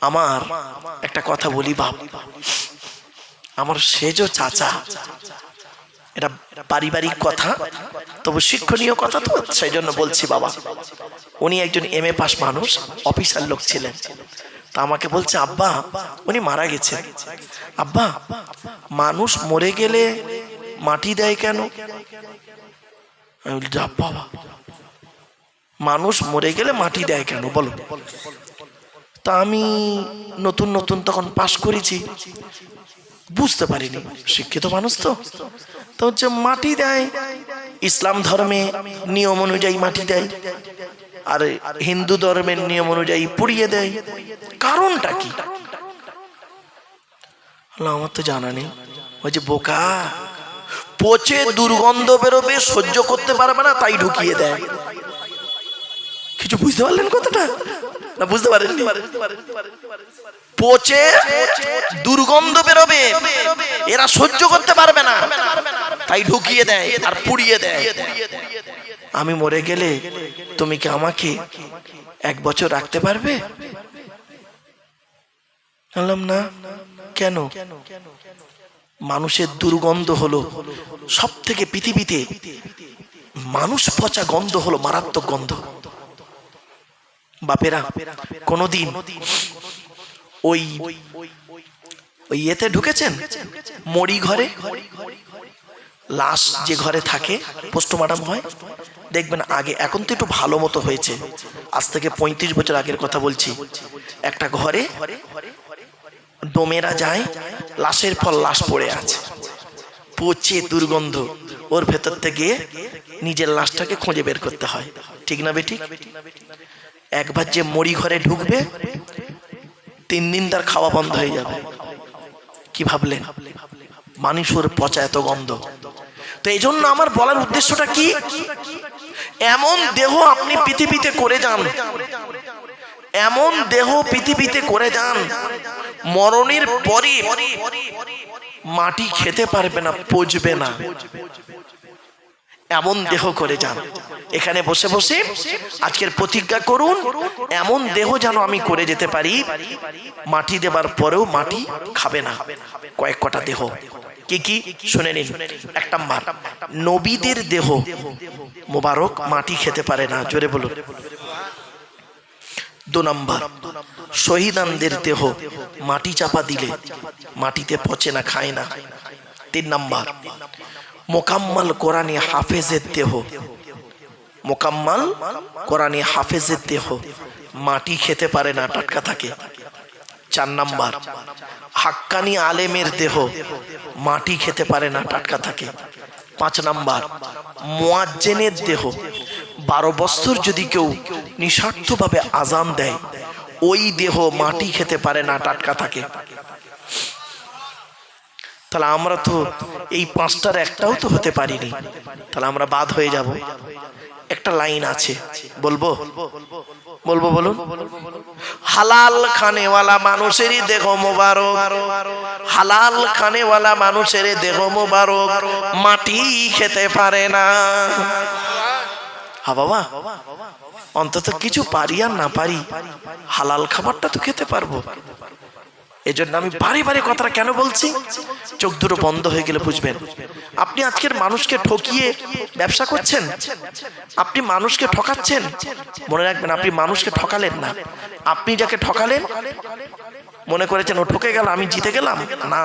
আমার একটা কথা বলি বাপ। আমার সেজো চাচা এটা পারিবারিক কথা তবু শিক্ষণীয় কথা তো সেই জন্য বলছি বাবা। উনি একজন এম এ পাস মানুষ অফিসার লোক ছিলেন। তা আমাকে বলছে আব্বা উনি মারা গেছেন। আব্বা মানুষ মরে গেলে মাটি দেয় কেন? আমি বলি, যা বাবা মানুষ মরে গেলে মাটি দেয় কেন? বলো। তা আমি নতুন নতুন তখন পাশ করেছি। বুঝতে পারিনি। শিক্ষিত মানুষ তো। তো হচ্ছে মাটি দেয়, ইসলাম ধর্মে নিয়ম অনুযায়ী মাটি দেয়, আর হিন্দু ধর্মের নিয়ম অনুযায়ী পুড়িয়ে দেয়। কারণটা কি? আমার তো জানা নেই। ওই যে বোকা, পচে দুর্গন্ধ বেরোবে, সহ্য করতে পারবে না, তাই ঢুকিয়ে দেয়। কিছু বুঝতে পারলেন কথাটা? না, বুঝতে পারেননি? পচে দুর্গন্ধ বেরোবে। এরা সহ্য করতে পারবে না। তাই ঢুকিয়ে দেয় আর পুড়িয়ে দেয়। আমি মরে গেলে তুমি কি আমাকে এক বছর রাখতে পারবে? বললাম না। কেন? মানুষের দুর্গন্ধ হলো সব থেকে পৃথিবীতে মানুষ পচা গন্ধ হলো মারাত্মক গন্ধ। বাপেরা, কোনোদিন ওই ওই ইয়েতে ঢুকেছেন? মরি ঘরে? লাশ যে ঘরে থাকে, পোস্টমার্টাম হয়, দেখবেন আগে এখন তো একটু ভালো মতো হয়েছে। আজ থেকে পঁয়ত্রিশ বছর আগের কথা বলছি। একটা ঘরে ডোমেরা যায়, লাশের ফল লাশ পড়ে আছে। পচে দুর্গন্ধ। ওর ভেতর থেকে নিজের লাশটাকে খুঁজে বের করতে হয়। ঠিক না বেটি একবার যে মরি ঘরে ঢুকবে, তিন দিন তার খাওয়া বন্ধ হয়ে যাবে। কি ভাবলেন? মানুষের পচা এত গন্ধ। তো এই জন্য আমার বলার উদ্দেশ্যটা কি? এমন দেহ আপনি পৃথিবীতে করে যান। এমন দেহ পৃথিবীতে করে যান, মরণের পরে মাটি খেতে পারবে না, পচবে না। এমন দেহ করে যান। এখানে বসে বসে আজকের প্রতিজ্ঞা করুন, এমন দেহ যেন আমি করে যেতে পারি, মাটি দেবার পরেও মাটি খাবে না। কয়েক কটা দেহ। কি কি? শুনে নিন। এক নাম্বার, নবীদের দেহ মোবারক মাটি খেতে পারে না। জোরে বলুন। দু নম্বর, শহীদানদের দেহ মাটি চাপা দিলে মাটিতে পচে না, খায় না। তিন নম্বর মোকাম্মাল কোরআনে হাফেজের দেহ। মোকাম্মাল কোরআনে হাফেজের দেহ। মাটি খেতে পারে না, টাটকা থাকে। চার নাম্বার, হাক্কানি আলেমের দেহ। মাটি খেতে পারে না, টাটকা থাকে। পাঁচ নাম্বার, মোয়াজ্জেনের দেহ। বারো বছর যদি কেউ নিঃস্বার্থভাবে আজান দেয়, ওই দেহ মাটি খেতে পারে না, টাটকা থাকে। তাহলে আমরা তো এই পাঁচটার একটাও তো হতে পারিনি। তাহলে আমরা বাদ হয়ে যাব। একটা লাইন আছে। বলব? বলব বলুন? হালাল খানেওয়ালা মানুষেরই দেহ মোবারক। হালাল খানেওয়ালা মানুষের দেহ মোবারক। মাটি খেতে পারে না। হা বাবা, অন্তত কিছু পারি আর না পারি, হালাল খাবারটা তো খেতে পারব। এজন্য আমি বারে বারে কথাটা কেন বলছি? চোখ দুটো বন্ধ হয়ে গেলে বুঝবেন। আপনি আজকের মানুষকে ঠকিয়ে ব্যবসা করছেন? আপনি মানুষকে ঠকাচ্ছেন? মনে রাখবেন, আপনি মানুষকে ঠকালেন না। আপনি যাকে ঠকালেন, মনে করেছেন ও ঠকে গেল, আমি জিতে গেলাম? না।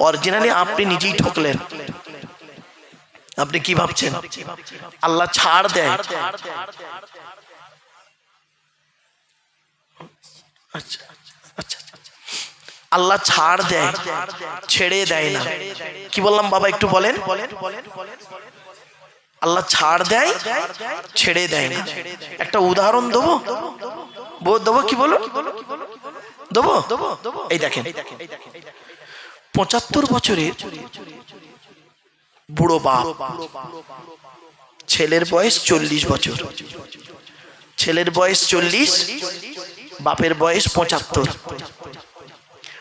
অরিজিনালি আপনি নিজেই ঠকলেন। আপনি কি ভাবছেন? আল্লাহ ছাড় দেয়। আচ্ছা। আল্লাহ ছাড় দেয়, ছেড়ে দেয় না। কি বললাম বাবা, একটু বলেন? আল্লাহ ছাড় দেয়, ছেড়ে দেয় না। একটা উদাহরণ দেবো? দেবো কি বলো দেবো? এই দেখেন। পঁচাত্তর বছরের বুড়ো বাপ, ছেলের বয়স চল্লিশ বছর। ছেলের বয়স চল্লিশ, বাপের বয়স পঁচাত্তর।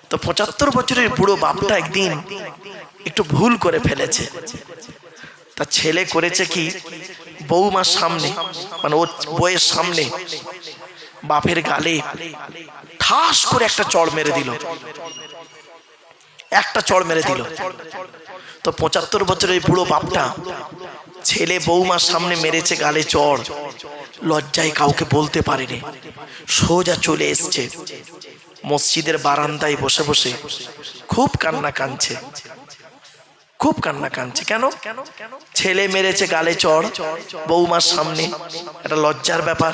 তো পঁচাত্তর বছরের বুড়ো বাপটা একদিন একটু ভুল করে ফেলেছে। তা ছেলে করেছে কি? বৌমার সামনে মানে ও বইয়ের সামনে বাপের গালে ঠাস করে একটা চড় মেরে দিল। একটা চড় মেরে দিল। তো পঁচাত্তর বছরের বুড়ো বাপটা ছেলে বৌমার সামনে মেরেছে গালে চড়। লজ্জায় কাউকে বলতে পারেনি। সোজা চলে এসছে। মসজিদের বারান্দায় বসে বসে খুব কান্না কানছে খুব কান্না কানছে কেন? ছেলে মেরেছে গালে চড় বৌমার সামনে। একটা লজ্জার ব্যাপার।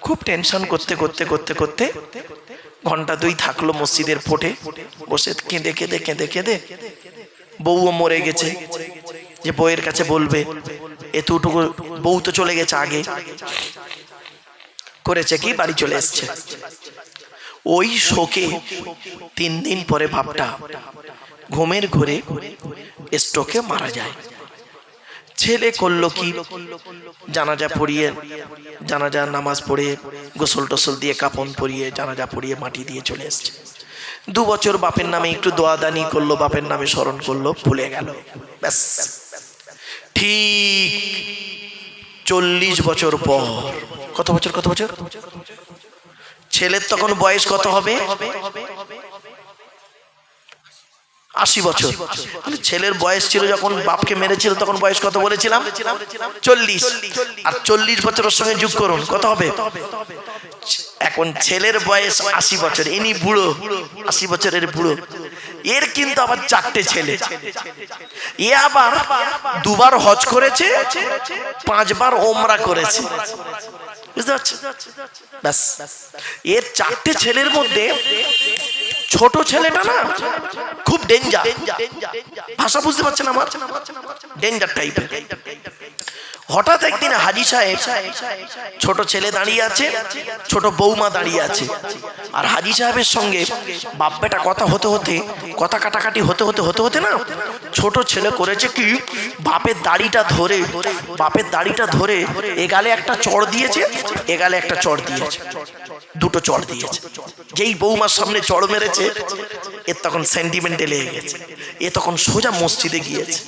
খুব টেনশন করতে করতে করতে করতে ঘণ্টা দুই থাকল মসজিদের ফোটে। বসে কেঁদে কেঁদে কেঁদে কেঁদে বউও মরে গেছে। যে বউয়ের কাছে বলবে, এতটুকু বউ তো চলে গেছে আগে। করেছে কি? বাড়ি চলে এসছে। ওই শোকে তিন দিন পরে ভাবটা ঘুমের ঘরে স্ট্রোকে মারা যায়। ছেলে করল কি? জানাজা পড়িয়ে, জানাজা নামাজ পড়ে, গোসল টোসল দিয়ে কাপন পরিয়ে, জানাজা পড়িয়ে মাটি দিয়ে চলে এসছে। দু বছর বাপের নামে একটু দোয়াদানি করল, বাপের নামে স্মরণ করল, ভুলে গেল। ব্যাস। ঠিক চল্লিশ বছর পর। কত বছর কত বছর? ছেলের তখন বয়স কত হবে? আশি বছর। তাহলে ছেলের বয়স ছিল যখন বাপকে মেরেছিল, তখন বয়স কত বলেছিলাম? চল্লিশ। আর চল্লিশ বছরের সঙ্গে যোগ করুন, কত হবে? এখন ছেলের বয়স আশি বছর, ইনি বুড়ো, আশি বছরের বুড়ো। এর কিন্তু আবার চারটে ছেলে। এ আবার দুবার হজ করেছে, পাঁচবার ওমরা করেছে। বুঝতে পারছেন ব্যাস। এর চারটে ছেলের মধ্যে ছোট ছেলেটা না খুব ডেঞ্জার ভাষা বুঝতে পারছেন আমার? ডেঞ্জার টাইপের হঠাৎ একদিন হাজি সাহেব ছোট ছেলে দাঁড়িয়ে আছে, ছোট বৌমা দাঁড়িয়ে আছে। আর হাজি সাহেবের সঙ্গে বাপ বেটা কথা হতে হতে, কথা কাটাকাটি হতে হতে হতে হতে না ছোট ছেলে করেছে কি? বাপের দাড়িটা ধরে, বাপের দাড়িটা ধরে এগালে একটা চড় দিয়েছে, এগালে একটা চড় দিয়েছে, দুটো চড় দিয়েছে। যেই বৌমার সামনে চড় মেরেছে, এর তখন সেন্টিমেন্টে লেগে গেছে। এ তখন সোজা মসজিদে গিয়েছে।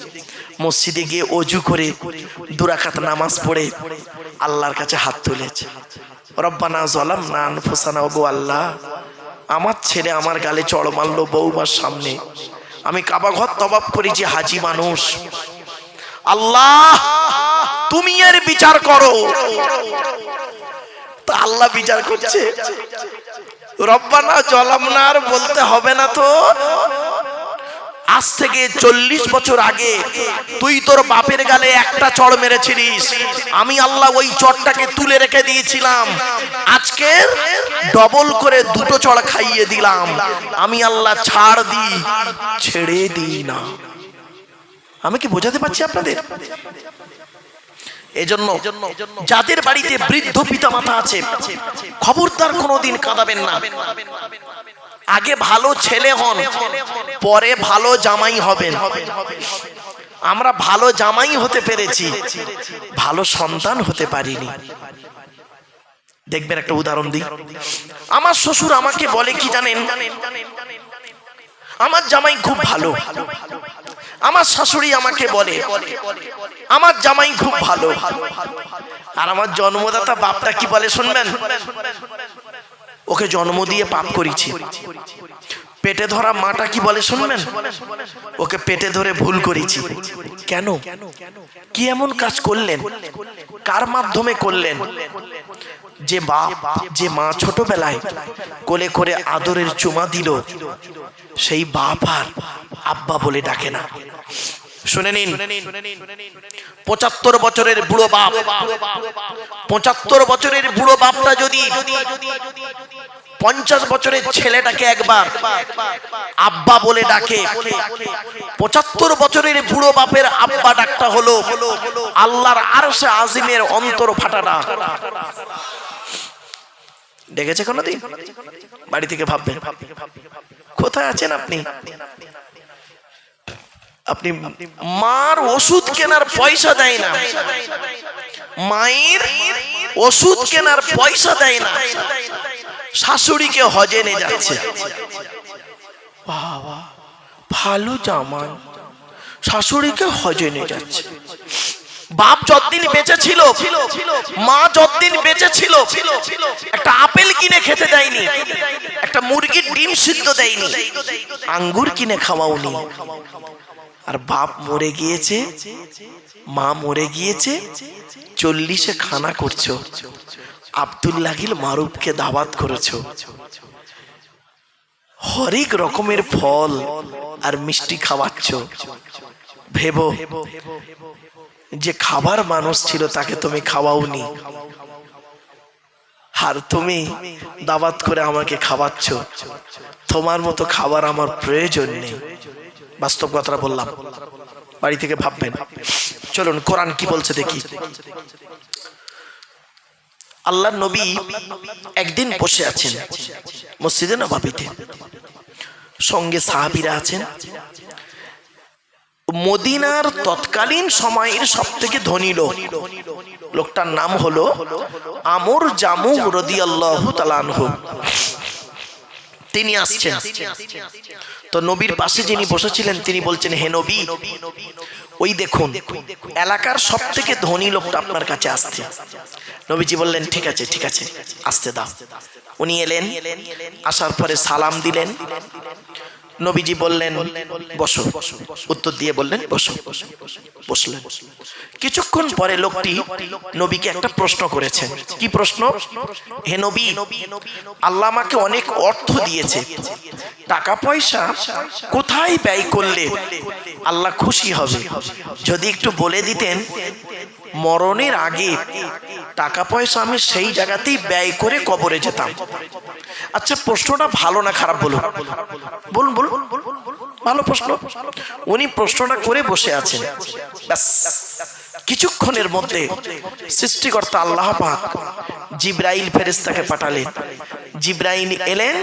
মসজিদে গিয়ে অজু করে দুরাকাত নামাজ পড়ে আল্লাহর কাছে হাত তুলেছে। রব্বানা জলাম না আনফুসানা ওগো আল্লাহ, আমার ছেলে আমার গালে চড় মারলো বৌমার সামনে। আমি কাবা ঘর তবাব করেছি, হাজি মানুষ। আল্লাহ, তুমি এর বিচার করো। তা আল্লাহ বিচার করছে। রব্বানা আর বলতে হবে না তো। আজ থেকে চল্লিশ বছর আগে তুই তোর বাপের গালে একটা চড় মেরেছিলিস। আমি আল্লাহ ওই চড়টাকে তুলে রেখে দিয়েছিলাম। আজকে ডবল করে দুটো চড় খাইয়ে দিলাম। আমি আল্লাহ ছাড় দিই, ছেড়ে দিই না। আমি কি বোঝাতে পারছি আপনাদের? এজন্য যাদের বাড়িতে বৃদ্ধ পিতা মাতা আছে, খবরদার কোনোদিন কাঁদাবেন না। আগে ভালো ছেলে হন, পরে ভালো জামাই হবেন। আমরা ভালো জামাই হতে পেরেছি, ভালো সন্তান হতে পারিনি। দেখবেন একটা উদাহরণ দিই। আমার শ্বশুর আমাকে বলে কি জানেন? আমার জামাই খুব ভালো। আমার শাশুড়ি আমাকে বলে, আমার জামাই খুব ভালো। আর আমার জন্মদাতা বাপটা কি বলে শুনবেন? ওকে জন্ম দিয়ে পাপ করেছি। পেটে ধরা মাটা কি বলে শুনবেন? ওকে পেটে ধরে ভুল করেছি। কেন? কি এমন কাজ করলেন? কার মাধ্যমে করলেন? যে বাপ, যে মা ছোটবেলায় কোলে করে আদরের চুমা দিল, সেই বাপ আর আব্বা বলে ডাকে না। শুনে নিন। পঁচাত্তর বছরের বুড়ো বাপ। পঁচাত্তর বছরের বুড়ো বাপটা যদি পঞ্চাশ বছরের ছেলেটাকে একবার আব্বা বলে ডাকে, পঁচাত্তর বছরের বুড়ো বাপের আব্বা ডাকটা হলো আল্লাহর আরশে আজিমের অন্তর ফাটাটা। দেখেছে কোনোদিন? বাড়ি থেকে ভাববেন। কোথায় আছেন আপনি? আপনি মার ওষুধ কেনার পয়সা দেয় না। মায়ের ওষুধ কেনার পয়সা দেয় না। শাশুড়িকে হজে নিয়ে যাচ্ছে। বাবা, ভালো জামাই। শাশুড়িকে হজে নিয়ে যাচ্ছে। বাপ যতদিন বেঁচে ছিল, মা যতদিন বেঁচে ছিল, একটা আপেল কিনে খেতে দেয়নি, একটা মুরগির ডিম সিদ্ধ দেয়নি, আঙ্গুর কিনে খাওয়াওনি। আর বাপ মরে গিয়েছে, মা মরে গিয়েছে, চল্লিশে খানা করছ। আব্দুল্লাহিল মারুফকে দাওয়াত করেছ। হরেক রকমের ফল আর মিষ্টি খাওয়াচ্ছ। ভেবো, যে খাবার মানুষ ছিল তাকে তুমি খাওয়াওনি। আর তুমি দাবাত করে আমাকে খাওয়াচ্ছ। তোমার মতো খাবার আমার প্রয়োজন নেই। বাস্তব কথাটা বললাম। বাড়ি থেকে ভাববেন। চলুন, কোরআন কি বলছে দেখি। আল্লাহ নবী একদিন বসে আছেন মসজিদে নবাবিতে। সঙ্গে সাহাবিরা আছেন। মদিনার তৎকালীন সময়ের সব থেকে ধনী লোক। লোকটার নাম হলো আমর জামু রদি আল্লাহ তালানহু তিনি আসছেন। তো নবীর পাশে যিনি বসেছিলেন, তিনি বলছেন, হে নবী, ওই দেখুন, এলাকার সব থেকে ধনী লোকটা আপনার কাছে আসছে। নবীজি বললেন, ঠিক আছে ঠিক আছে, আসতে দাও। উনি এলেন, আসার পরে সালাম দিলেন। নবীজি বললেন, বসো। উত্তর দিয়ে বললেন, বসো। বসলেন। কিছুক্ষণ পরে লোকটি নবীকে একটা প্রশ্ন করেছেন কি প্রশ্ন? হে নবী, আল্লাহ আমাকে অনেক অর্থ দিয়েছে। টাকা পয়সা কোথায় ব্যয় করলে আল্লাহ খুশি হবে? যদি একটু বলে দিতেন। মরণের আগে টাকা পয়সা আমি সেই জায়গাতেই ব্যয় করে কবরে যেতাম। আচ্ছা প্রশ্নটা ভালো না খারাপ বলুন? বলুন বলুন। ভালো প্রশ্ন। উনি প্রশ্নটা করে বসে আছেন। কিছুক্ষণের মধ্যে সৃষ্টিকর্তা আল্লাহ পাক জিব্রাইল ফেরেস্তাকে পাঠালেন। জিব্রাইল এলেন।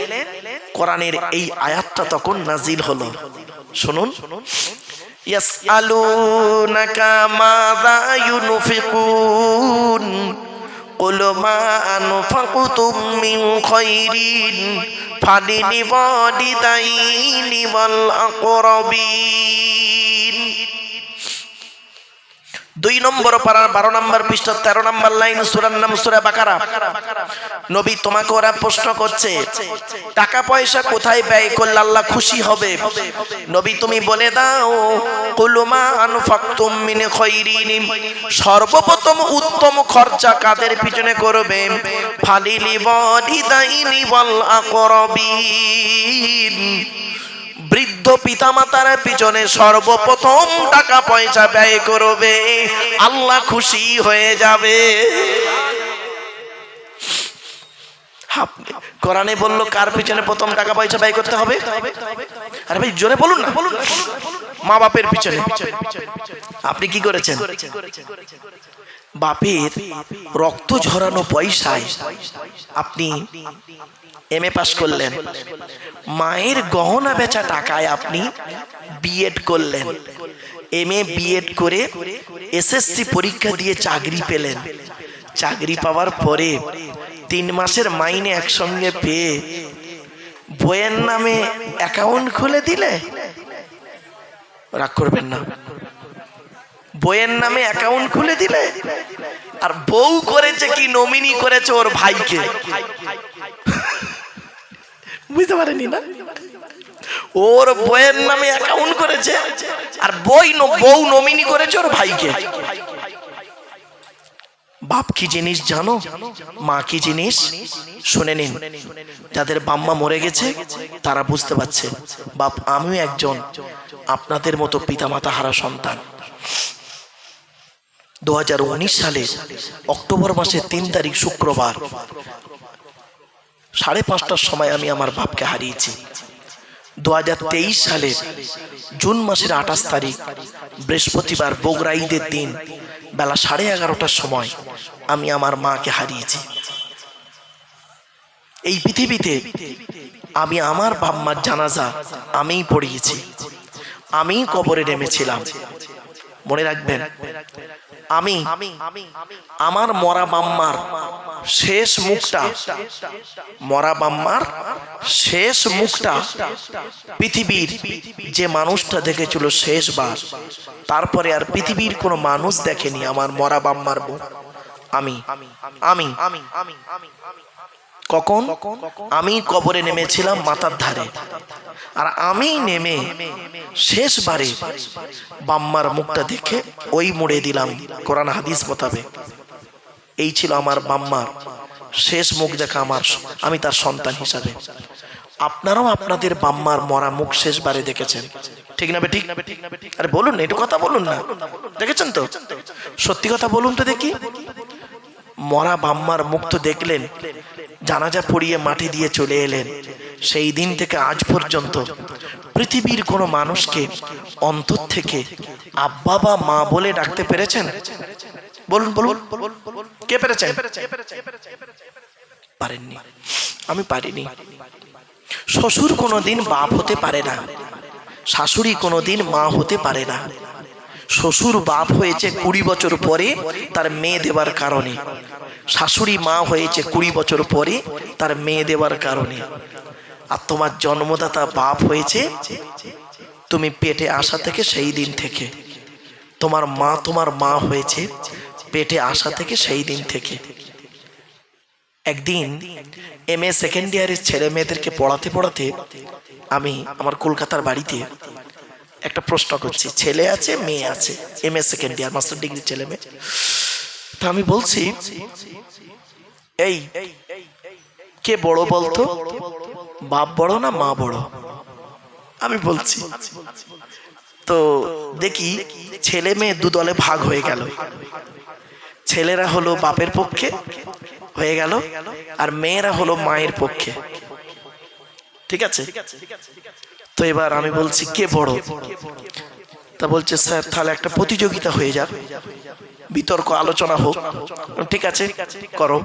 কোরআনের এই আয়াতটা তখন নাজিল হলো। শুনুন। يسألونك ماذا ينفقون قل ما أنفقتم من خير فللوالدين والأقربين দুই নম্বর পাড়ার বারো নম্বর পৃষ্ঠ, তেরো নম্বর লাইন, সুরার নাম সুরা বাকারা। নবী তোমাকে ওরা প্রশ্ন করছে, টাকা পয়সা কোথায় ব্যয় করলে আল্লাহ খুশি হবে? নবী তুমি বলে দাও কুলুমা আনফাকতুম মিন খৈরিন সর্বপ্রথম উত্তম খরচা কাদের পিছনে করবে? ফালিলি বলিদাইনি ওয়াল আকরাবিন। বৃদ্ধ পিতামাতার পিছনে সর্বপ্রথম টাকা পয়সা ব্যয় করবে। আল্লাহ খুশি হয়ে যাবে। কোরআনে বলল, কার পিছনে প্রথম টাকা পয়সা ব্যয় করতে হবে? আরে ভাই, জোরে বলুন না। মা বাপের পিছনে। আপনি কি করেছেন? বাপের রক্ত ঝরানো পয়সায় আপনি এম এ পাস করলেন। মায়ের গহনা বেচা টাকায় আপনি বিএড করলেন। এম এ বিএড করে এসএসসি পরীক্ষা দিয়ে চাকরি পেলেন। চাকরি পাওয়ার পরে তিন মাসের মাইনে একসঙ্গে পেয়ে বইয়ের নামে অ্যাকাউন্ট খুলে দিলে? রাগ করবেন না। বইয়ের নামে অ্যাকাউন্ট খুলে দিলে? আর বউ করেছে কি, নমিনি করেছে ওর ভাইকে? বুঝতে পারেনি না? ওর বইয়ের নামে অ্যাকাউন্ট করেছে, আর বই বউ নমিনি করেছে ওর ভাইকে। বাপ কি জিনিস জানো? মা কি জিনিস? শুনে নিন। যাদের বাম্মা মরে গেছে, তারা বুঝতে পারছে, বাপ আমিও একজন আপনাদের মতো পিতামাতা হারা সন্তান। দু হাজার উনিশ সালে অক্টোবর মাসের তিন তারিখ শুক্রবার সাড়ে পাঁচটার সময় আমি আমার বাপকে হারিয়েছি। দু সালের জুন মাসের আঠাশ তারিখ, বৃহস্পতিবার বগুড়া ঈদের দিন, বেলা সাড়ে এগারোটার সময় আমি আমার মাকে হারিয়েছি। এই পৃথিবীতে আমি আমার বাম্মার জানাজা আমিই পড়িয়েছি। আমিই কবরে নেমেছিলাম। মনে রাখবেন আমি আমার মরা বাম্মার শেষ মুখটা মরা বাম্মার শেষ মুখটা পৃথিবীর যে মানুষটা দেখেছিল শেষবার তারপরে আর পৃথিবীর কোনো মানুষ দেখেনি আমার মরা বাম্মার বউ আমি আমি আমি আমি আমি কখন? আমি কবরে নেমেছিলাম মাথার ধারে। আর আমি নেমে শেষবারে বাম্মার মুখটা দেখে ওই মুড়ে দিলাম কোরআন হাদিস মোতাবেক। এই ছিল আমার বাম্মার শেষ মুখ দেখা আমার আমি তার সন্তান হিসাবে। আপনারাও আপনাদের বাম্মার মরা মুখ শেষবারে দেখেছেন। ঠিক না ঠিক? আরে বলুন না একটু কথা বলুন না। দেখেছেন তো? সত্যি কথা বলুন তো দেখি। মরা বাম্মার মুখ তো দেখলেন জানাজা পড়িয়ে মাটি দিয়ে চলে এলেন। সেই দিন থেকে আজ পর্যন্ত পৃথিবীর কোনো মানুষকে অন্তর থেকে আব্বা বা মা বলে ডাকতে পেরেছেন? বলুন বলুন। কে পেরেছেন? পারেননি। আমি পারিনি। শ্বশুর কোনোদিন বাপ হতে পারে না। শাশুড়ি কোনোদিন মা হতে পারে না। শ্বশুর বাপ হয়েছে কুড়ি বছর পরে তার মেয়ে দেবার কারণে। শাশুড়ি মা হয়েছে কুড়ি বছর পরে তার মেয়ে দেওয়ার কারণে। আর তোমার জন্মদাতা বাপ হয়েছে তুমি পেটে আসা থেকে সেই দিন থেকে। তোমার মা তোমার মা হয়েছে পেটে আসা থেকে সেই দিন থেকে। একদিন এম এ সেকেন্ড ইয়ারের ছেলে মেয়েদেরকে পড়াতে পড়াতে আমি আমার কলকাতার বাড়িতে একটা প্রশ্ন করছি, ছেলে আছে, মেয়ে আছে? M A second year master degree ছেলে মেয়ে। তা আমি বলছি, এই, কে বড় বলতো? বাপ বড় না মা বড়? আমি বলছি, তো দেখি, ছেলে মেয়ে দু দলে ভাগ হয়ে গেল। ছেলেরা হলো বাপের পক্ষে হয়ে গেল আর মেয়েরা হলো মায়ের পক্ষে। ঠিক আছে? তো এবার আমি বলছি, কে বড়? তা বলছে, স্যার, তাহলে একটা প্রতিযোগিতা হয়ে যাক। বিতর্ক, আলোচনা হোক। ঠিক আছে, করো।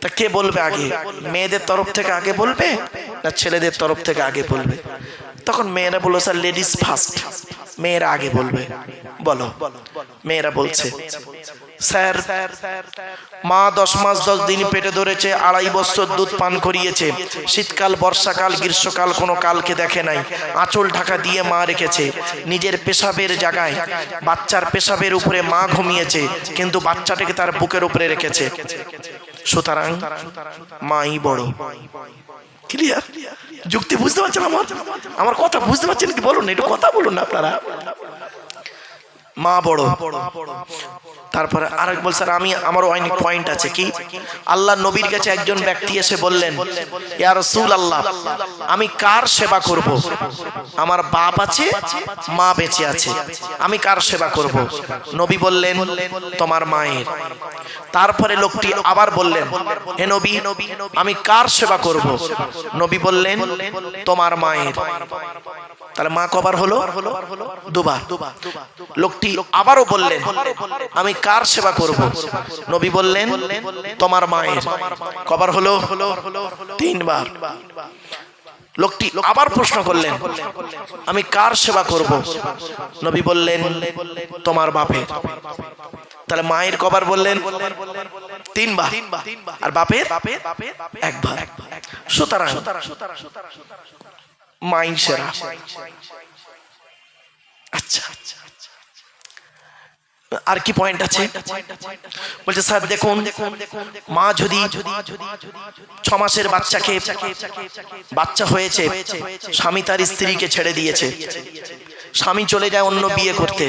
তা কে বলবে আগে? মেয়েদের তরফ থেকে আগে বলবে না ছেলেদের তরফ থেকে আগে বলবে? তখন মেয়েরা বলল, স্যার লেডিস ফার্স্ট মেয়েরা আগে বলবে। বলো। মেয়েরা বলছে স্যার, মা দশ মাস দশ দিন পেটে ধরেছে, আড়াই বছর দুধ পান করিয়েছে। শীতকাল, বর্ষাকাল, গ্রীষ্মকাল কোনো কালকে দেখে নাই। আঁচল ঢাকা দিয়ে মা রেখেছে। নিজের পেশাবের জায়গায় বাচ্চার পেশাবের উপরে মা ঘুমিয়েছে, কিন্তু বাচ্চাটাকে তার বুকের উপরে রেখেছে। সুতরাং মাই বড়। ক্লিয়ার যুক্তি বুঝতে পারছেন আমার? আমার কথা বুঝতে পারছেন কি? বলুন একটু কথা বলুন না আপনারা। মা বড়। তারপরে আরেক বল স্যার, আমি, আমারও অনেক পয়েন্ট আছে কি? আল্লাহ নবীর কাছে একজন ব্যক্তি এসে বললেন, ইয়া আল্লাহ আমি কার সেবা করব? আমার বাপ আছে, মা বেঁচে আছে, আমি কার সেবা করব? নবী বললেন, তোমার মায়ের। তারপরে লোকটি আবার বললেন, হে নবী, আমি কার সেবা করব? নবী বললেন, তোমার মায়ের। তাহলে মা কবার হলো? দুবার। লোকটি আবারও বললেন, আমি কার সেবা করব? নবী বললেন, তোমার মায়ের। কবার হলো? তিনবার। লোকটি আবার প্রশ্ন করলেন, আমি কার সেবা করব? নবী বললেন, তোমার বাপের। তাহলে মায়ের কবার বললেন, তিনবার। আর বাপের? একবার। সুতরাং মাই সেরা আচ্ছা। আর কি পয়েন্ট আছে? বলছে, স্যার, দেখুন, মা যদি ছ মাসের বাচ্চাকে বাচ্চা হয়েছে, স্বামী তার স্ত্রীকে ছেড়ে দিয়েছে। স্বামী চলে যায় অন্য বিয়ে করতে।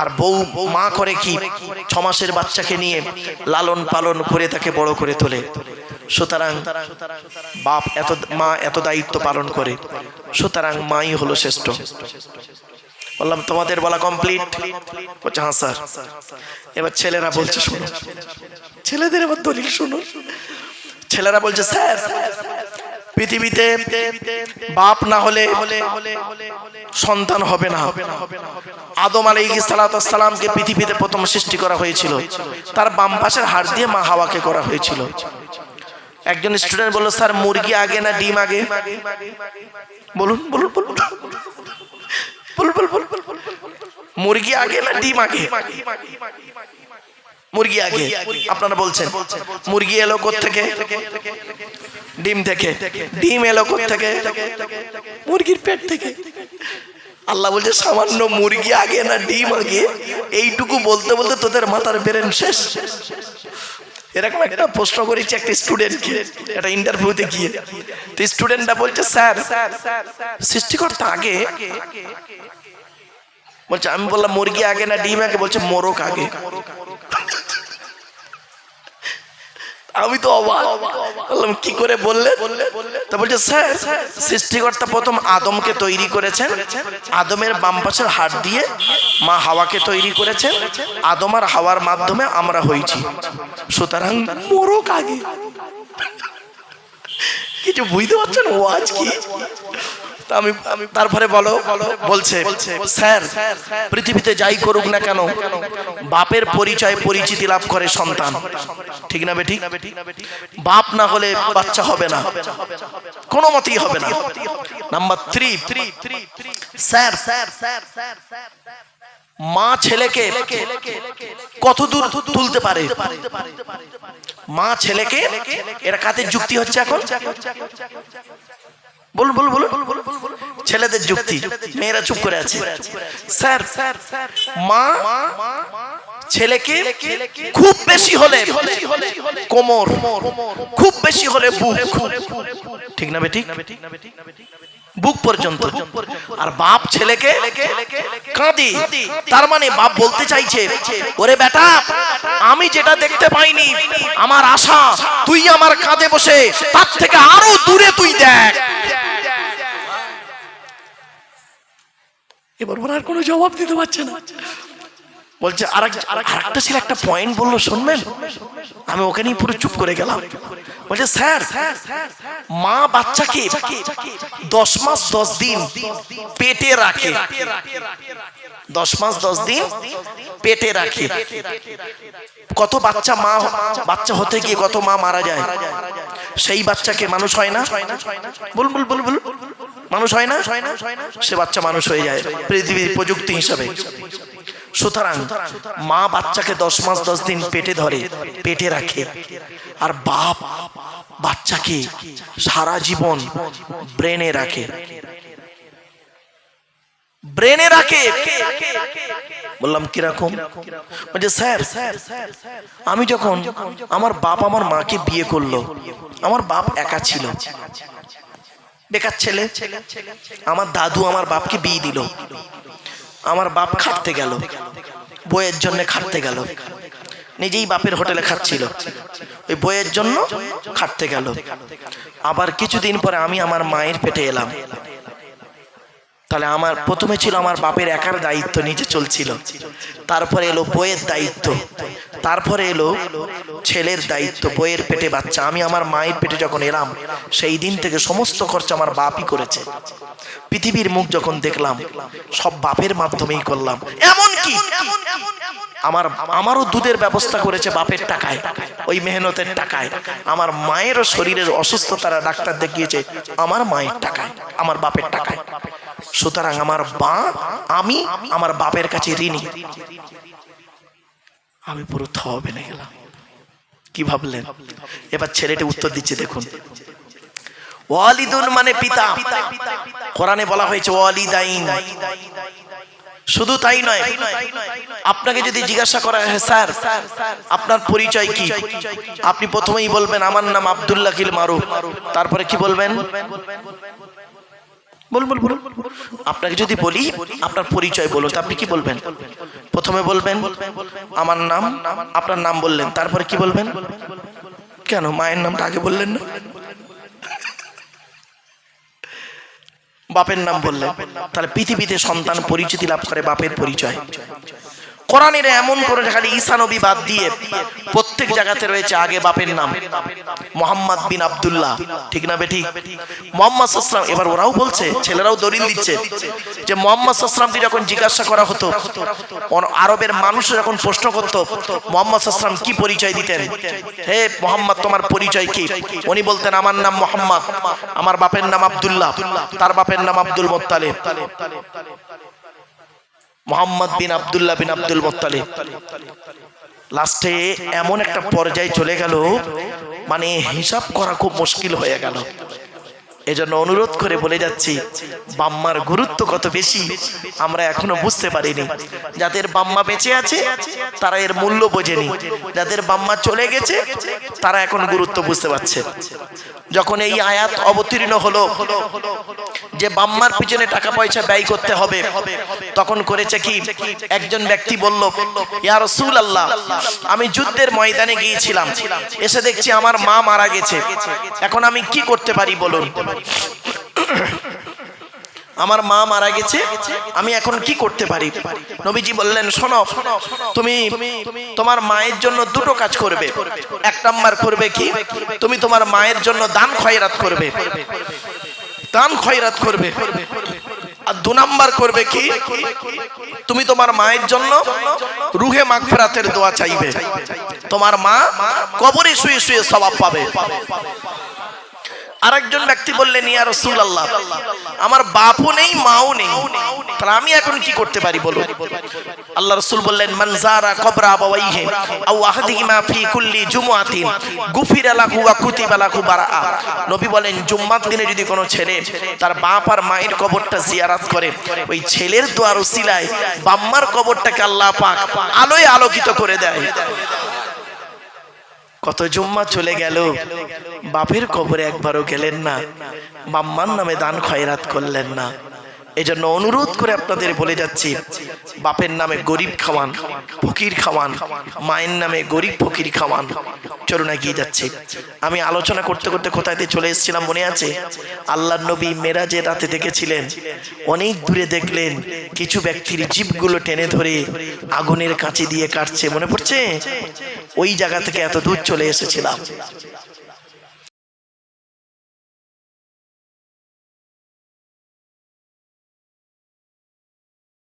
আর বউ, মা করে কি ছ মাসের বাচ্চাকে নিয়ে লালন পালন করে তাকে বড় করে তোলে? সুতরাং বাপ এত মা এত দায়িত্ব পালন করে, সুতরাং মাই হলো শ্রেষ্ঠ। বললাম, তোমাদের বলা কমপ্লিট বলছে হ্যাঁ স্যার। এবার ছেলেরা বলছে, শুনো, ছেলেদের এবার দলিল শুনো। ছেলেরা বলছে, স্যার, পৃথিবীতে বাপ না হলে সন্তান হবে না। আদম আলী সালাতামকে পৃথিবীতে প্রথম সৃষ্টি করা হয়েছিল। তার বাম পাশের হাড় দিয়ে মা হাওয়াকে করা হয়েছিল। একজন স্টুডেন্ট বলল, স্যার, মুরগি আগে না ডিম আগে? বলুন বলুন বলুন। বল বল বল বল মুরগি আগে না ডিম আগে? মুরগি আগে। আপনারা বলছেন, মুরগি এলো থেকে ডিম থেকে। ডিম এলো থেকে মুরগির পেট থেকে। আল্লাহ বলছে, সামান্য মুরগি আগে না ডিম আগে? এইটুকু বলতে বলতে তোদের মাথার বেরেন শেষ। এরকম একটা প্রশ্ন করেছি একটা স্টুডেন্টকে একটা ইন্টারভিউতে গিয়ে। তো স্টুডেন্টটা বলছে, স্যার, সৃষ্টিকর্তা আগে বলছে, আমি বললাম, মুরগি আগে না ডিম আগে? বলছে মোরক আগে। আমি তো অবাক। বললাম কি করে বললে তা বলছে, স্যার, সৃষ্টিকর্তা প্রথম আদমকে তৈরি করেছেন। আদমের বাম পাশের হাত দিয়ে মা হাওয়াকে তৈরি করেছেন। আদম আর হাওয়ার মাধ্যমে আমরা হয়েছি। সুতরাং মোরক আগে। কিছু বুঝতে পারছেন? ও আজ কি? আমি তারপরে বলো, বলছে, স্যার, পৃথিবীতে যাই করুক না কেন, বাপের পরিচয় পরিচিতি লাভ করে সন্তান। ঠিক না বেঠিক? বাপ না হলে বাচ্চা হবে না। কোনো মতেই হবে না। নাম্বার থ্রি, স্যার, মা ছেলেকে কত দূর তুলতে পারে? মা ছেলেকে এরা কাদের যুক্তি হচ্ছে এখন? বলুন বলুন বলুন। ছেলেদের যুক্তি। মেয়েরা চুপ করে আছে। স্যার, মা ছেলেকে খুব বেশি হলে কোমর, খুব বেশি হলে বুক। ঠিক না বেঠিক বুক পর্যন্ত। আর বাপ ছেলেকে কাঁদি। তার মানে বাপ বলতে চাইছে, ওরে বেটা, আমি যেটা দেখতে পাইনি, আমার আশা, তুই আমার কাঁধে বসে, তার থেকে আরও দূরে তুই দেখ। এবার ওনার কোনো জবাব দিতে পারছে না। বলছে আর একটা ছিল একটা পয়েন্ট বলল, শুনবেন? আমি ওখানেই পুরো চুপ করে গেলাম। বলছে, স্যার, মা বাচ্চাকে দশ মাস দশ দিন পেটে রাখে। দশ মাস দশ দিন পেটে রাখে। কত বাচ্চা মা বাচ্চা হতে গিয়ে কত মা মারা যায়? সেই বাচ্চাকে মানুষ হয় না? বল বল বল বল। মানুষ হয় না? সে বাচ্চা মানুষ হয়ে যায় পৃথিবীর প্রযুক্তি হিসাবে। সুতরাং মা বাচ্চাকে দশ মাস দশ দিন পেটে ধরে, পেটে রাখে। আর বাপ বাচ্চাকে সারা জীবন ব্রেনে রাখে। ব্রেনে রাখে। বললাম, কীরকম? বলছে, স্যার, আমি যখন আমার বাপ আমার মাকে বিয়ে করল, আমার বাপ একা ছিল। বেকার ছেলে। আমার দাদু আমার বাপকে বিয়ে দিল। আমার বাপ খাটতে গেল, বইয়ের জন্য খাটতে গেল। নিজেই বাপের হোটেলে খাচ্ছিল। ওই বইয়ের জন্য খাটতে গেল। আবার কিছুদিন পরে আমি আমার মায়ের পেটে এলাম। তাহলে আমার প্রথমে ছিল আমার বাপের একার দায়িত্ব, নিজে চলছিল। তারপরে এলো বইয়ের দায়িত্ব। তারপরে এলো ছেলের দায়িত্ব, বইয়ের পেটে বাচ্চা। আমি আমার মায়ের পেটে যখন এলাম, সেই দিন থেকে সমস্ত খরচা আমার বাপই করেছে। পৃথিবীর মুখ যখন দেখলাম, সব বাপের মাধ্যমেই করলাম। এমন কি? আমার, আমারও দুধের ব্যবস্থা করেছে বাপের টাকায়, ওই মেহনতের টাকায়। আমার মায়েরও শরীরের অসুস্থতারা ডাক্তার দেখিয়েছে, আমার মায়ের টাকায়, আমার বাপের টাকায়। সুতরাং আমার বা আমি আমার বাপের কাছে ঋণী। আমি পুরো থ গেলাম। কি ভাবলেন? এবার ছেলেটি উত্তর দিচ্ছে, দেখুন। ওয়ালিদুন মানে পিতা। কোরআনে বলা হয়েছে, ওয়ালিদাইন। শুধু তাই নয়, আপনাকে যদি জিজ্ঞাসা করা হয়, স্যার, আপনার পরিচয় কি? আপনি প্রথমেই বলবেন, আমার নাম আব্দুল্লাহ কিল মারুফ। তারপরে কি বলবেন? বলুন বলুন আপনাকে যদি বলি, আপনার পরিচয় বলুন আপনি কি বলবেন? প্রথমে বলবেন, আমার নাম, আপনার নাম বললেন, তারপরে কি বলবেন? কেন, মায়ের নামটা আগে বললেন না? বাপের নাম বললেন তাহলে পৃথিবীতে সন্তান পরিচিতি লাভ করে বাপের পরিচয়। কোরআনের এমন করে খালি ঈসা নবী বাদ দিয়ে প্রত্যেক জায়গাতে রয়েছে আগে বাপের নাম। মোহাম্মদ বিন আব্দুল্লাহ। ঠিক না বেঠিক মোহাম্মদ সাসলাম এবার ওরাও বলছে, ছেলেরাও দলিল দিচ্ছে যে মোহাম্মদ সাসলামকে যখন জিজ্ঞাসা করা হতো আরবের মানুষ যখন প্রশ্ন করতো, মোহাম্মদ সাসলাম কি পরিচয় দিতেন? হে মোহাম্মদ, তোমার পরিচয় কি? উনি বলতেন, আমার নাম মোহাম্মদ, আমার বাপের নাম আব্দুল্লাহ, তার বাপের নাম আব্দুল মোত্তালেব। মোহাম্মদ বিন আবদুল্লাহ বিন আব্দুল মোত্তালিব। লাস্টে এমন একটা পর্যায়ে চলে গেল মানে হিসাব করা খুব মুশকিল হয়ে গেল। এজন্য অনুরোধ করে বলে যাচ্ছি, বাম্মার গুরুত্ব কত বেশি, আমরা এখনও বুঝতে পারিনি। যাদের বাম্মা বেঁচে আছে, তারা এর মূল্য বোঝেনি। যাদের বাম্মা চলে গেছে, তারা এখন গুরুত্ব বুঝতে পারছে। যখন এই আয়াত অবতীর্ণ হলো, যে বাম্মার পিছনে টাকা পয়সা ব্যয় করতে হবে, তখন করেছে কি? একজন ব্যক্তি বলল, ইয়া রাসূল আল্লাহ আমি যুদ্ধের ময়দানে গিয়েছিলাম। এসে দেখছি আমার মা মারা গেছে। এখন আমি কি করতে পারি বলুন? আমার মা মারা গেছে, আমি এখন কি করতে পারি? নবীজি বললেন, শোনো, তুমি তোমার মায়ের জন্য দুটো কাজ করবে। এক নাম্বার করবে কি? তুমি তোমার মায়ের জন্য দান খয়রাত করবে। দান খয়রাত করবে। আর দু নাম্বার করবে কি? তুমি তোমার মায়ের জন্য রুহে মাগফিরাতের দোয়া চাইবে। তোমার মা কবরে শুয়ে শুয়ে সবাব পাবে। আরেকজন ব্যক্তি বললেন, ইয়া রসুল আল্লাহ আমার বাপও নেই, মাও নেই। তাহলে আমি এখন কি করতে পারি বলুন আল্লাহ রসুল বললেন মানজারা কবরা আবাওয়াইহে আও আহাদিহিমা ফি কুল্লি জুমআতিন, গুফিরা লাহু ওয়া কুতিবা লাহু বারাআ। নবী বলেন, জুম্মার দিনে যদি কোনো ছেলে তার বাপ আর মায়ের কবরটা জিয়ারাত করে, ওই ছেলের দোয়ার উসিলায় বাম্মার কবরটাকে আল্লাহ পাক আলোয় আলোকিত করে দেয়। কত জুম্মা চলে গেল। বাপের কবরে একবারও গেলেন না। মাম্মার নামে দান খয়রাত করলেন না। এজন্য অনুরোধ করে আপনাদের বলে যাচ্ছি, বাপের নামে গরিব খাওয়ান, ফকির খাওয়ান, মায়ের নামে গরিব ফকির খাওয়ান। চলুন এগিয়ে যাচ্ছি। আমি আলোচনা করতে করতে কোথায় চলে এসেছিলাম মনে আছে? আল্লাহ নবী মেরাজে রাতে দেখেছিলেন। অনেক দূরে দেখলেন, কিছু ব্যক্তির জীবগুলো টেনে ধরে আগুনের কাছে দিয়ে কাটছে। মনে পড়ছে? ওই জায়গা থেকে এত দূর চলে এসেছিলাম।